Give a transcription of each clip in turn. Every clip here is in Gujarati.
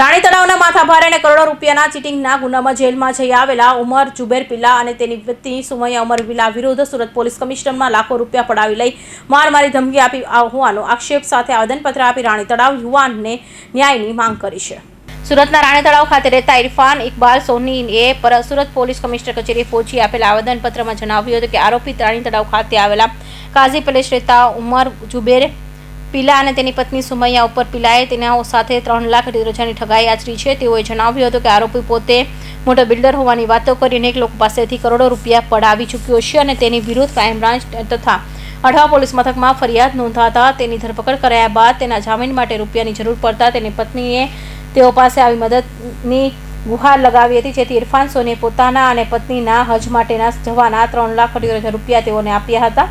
રાણી તળાવના માથાભારે અને કરોડો રૂપિયાના ચીટિંગના ગુનામાં જેલમાં જઈ આવેલા ઉમર જુબેર પિલ્લા અને તેની વતી સુમૈયા ઉમર વિલા વિરુદ્ધ સુરત પોલીસ કમિશનરમાં લાખો રૂપિયા પડાવી લઈ માર મારી ધમકી આપી હોવાનો આક્ષેપ સાથે આવેદનપત્ર આપી રાણી તળાવ યુવાનને ન્યાયની માંગ કરી છે. સુરતના રાણી તળાવ ખાતે રહેતા ઇરફાન ઇકબાલ સોનીએ પર સુરત પોલીસ કમિશનર કચેરી પહોંચી આપેલા આવેદનપત્રમાં જણાવ્યું હતું કે આરોપી રાણી તળાવ ખાતે આવેલા કાઝી પેલેસ રહેતા ઉમર જુબેર પિલા અને તેની પત્ની સુમૈયા ઉપર પિલાએ તેના સાથે ત્રણ લાખ રૂપિયાની ઠગાઈ આચરી છે. તેઓએ જણાવ્યું હતું કે આરોપી પોતે મોટો બિલ્ડર હોવાની વાતો કરી અનેક લોકો પાસેથી કરોડો રૂપિયા પડાવી ચૂક્યો છે અને તેની વિરુદ્ધ ક્રાઇમ બ્રાન્ચ તથા અઢવા પોલીસ મથકમાં ફરિયાદ નોંધાતા તેની ધરપકડ કરાયા બાદ તેના જામીન માટે રૂપિયાની જરૂર પડતા તેની પત્નીએ તેઓ પાસે આવી મદદની ગુહાર લગાવી હતી, જેથી ઇરફાન સોને પોતાના અને પત્નીના હજ માટેના જવાના ત્રણ લાખ રૂપિયા તેઓને આપ્યા હતા.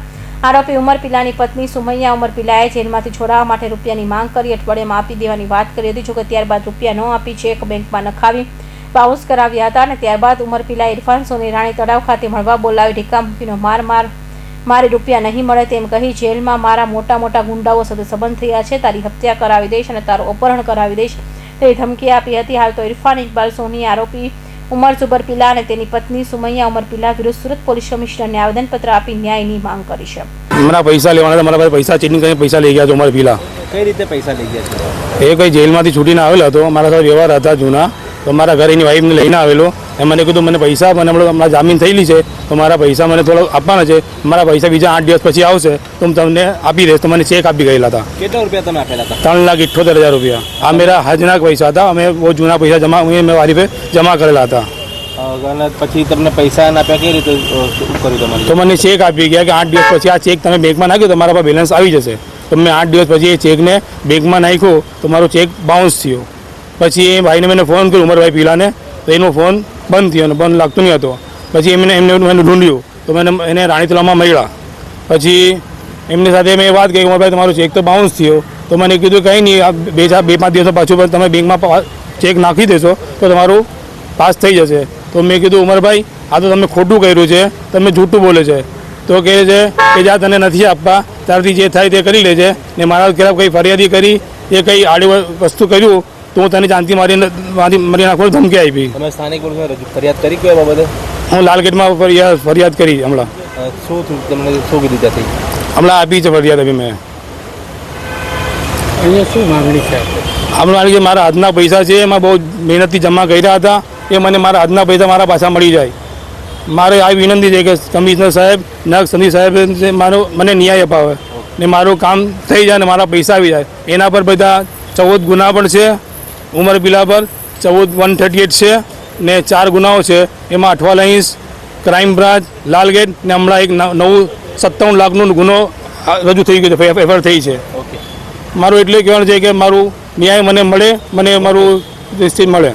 આરોપી ઉમર પિલાની પત્ની સુમૈયા ઉમર પિલાએ જેલમાંથી છોડાવવા માટે રૂપિયાની માંગ કરી અઠવાડિયામાં આપી દેવાની વાત કરી હતી જોકે ત્યારબાદ રૂપિયા ન આપી ચેક બેંકમાં નખાવી, બાઉન્સ કરાવ્યા હતા અને ત્યારબાદ ઉમર પિલાએ ઇરફાન સોની રાણી તળાવ ખાતે મળવા બોલાવી ઢીકા મૂકીનો માર માર, મારે રૂપિયા નહીં મળે તેમ કહી જેલમાં મારા મોટા મોટા ગુંડાઓ સાથે સંબંધ થયા છે, તારી હત્યા કરાવી દઈશ અને તારું અપહરણ કરાવી દઈશ તે ધમકી આપી હતી. હાલ તો ઇરફાન ઇકબાલ સોની આરોપી ઉમર જુબર પિલા અને તેની પત્ની સુમૈયા ઉમર પિલા વિરુદ્ધ સુરત પોલીસ કમિશનરને આવેદનપત્ર આપી ન્યાયની માંગ કરી છે. મારા પૈસા લેવાના મારા પાસે પૈસા ચીટિંગ કરીને પૈસા લઈ ગયા છે પીલા કઈ રીતે પૈસા લઈ ગયા છે? એ કંઈ જેલમાંથી છૂટીને આવેલો હતો મારા સાથે વ્યવહાર હતા જૂના. તો મારા ઘરે એની વાઈફને લઈને આવેલો. એ મને કીધું મને પૈસા મને હમણાં હમણાં જામીન થયેલી છે તો મારા પૈસા મને થોડો આપવાના છે. મારા પૈસા બીજા આઠ દિવસ પછી આવશે તો હું તમને આપી દઈશ. તો મને ચેક આપી ગયેલા હતા. કેટલા રૂપિયા તમે આપેલા હતા? ત્રણ લાખ ઇઠ્ઠોતેર હજાર રૂપિયા. આ મેરા હાજના પૈસા હતા. અમે બહુ જૂના પૈસા જમા મેં વારીફે જમા કરેલા હતા. પછી તમને પૈસા ના આપ્યા કઈ રીતે કર્યું તમારે? તો મને ચેક આપી ગયા કે આઠ દિવસ પછી આ ચેક તમે બેંકમાં નાખ્યો તો મારા પાસે બેલેન્સ આવી જશે. તો મેં આઠ દિવસ પછી એ ચેકને બેંકમાં નાખ્યો તો મારો ચેક બાઉન્સ થયો. પછી એ ભાઈને મેં ફોન કર્યો, ઉમરભાઈ પીલાને. તો એનો ફોન બંધ થયો અને બંધ લાગતો નહીં હતો. પછી એમને એમને મને ઢૂંઢ્યું. તો મને એને રાણી તલાવમાં મળ્યા. પછી એમની સાથે મેં વાત કરી, ઉમરભાઈ, તમારો ચેક તો બાઉન્સ થયો. તો મને કીધું, કંઈ નહીં બે ચાર, બે પાંચ દિવસો પાછું પણ તમે બેંકમાં ચેક નાખી દેશો, તો તમારું પાસ થઈ જશે. તો મેં કીધું, ઉમરભાઈ, આ તો તમે ખોટું કર્યું છે. તમે જૂઠું બોલે છે. તો કહે છે કે જ્યાં તને નથી આપવા. ત્યારથી જે થાય તે કરી લેજે. ને મારા ખિલાફ કંઈ ફરિયાદી કરી, એ કંઈ આડી વસ્તુ કર્યું તો હું તને જાનથી મારી મારી મારી નાખવાની ધમકી આપી. તમે સ્થાનિક ફરિયાદ કરી કોઈ બાબતે? હું લાલગેટમાં ફરિયાદ ફરિયાદ કરી હમણાં. શું થયું? તમને શું કીધું ત્યાંથી? હમણાં આપી છે ફરિયાદ આપી મેં. અહીંયા શું માગણી છે હમણાં કે મારા હાથના પૈસા છે એમાં બહુ મહેનતથી જમા કર્યા હતા એ મને મારા હાથના પૈસા મારા પાછા મળી જાય. મારે આ વિનંતી છે કે કમિશનર સાહેબ નક સંદીપ સાહેબ છે મારો મને ન્યાય અપાવે ને મારું કામ થઈ જાય ને મારા પૈસા આવી જાય. એના પર બધા ચૌદ ગુના પણ છે. ઉમર બિલા પર ચૌદ વન થર્ટી એટ છે ને ચાર ગુનાઓ છે. એમાં Athwa lines crime branch Lalgate ને હમણાં એક નવું સત્તાવન લાખનો ગુનો રજૂ થઈ ગયો છે એફઆઈઆર થઈ છે. ઓકે. મારું એટલે કહેવાનું છે કે મારું ન્યાય મને મળે મને મારું નિશ્ચિત મળે.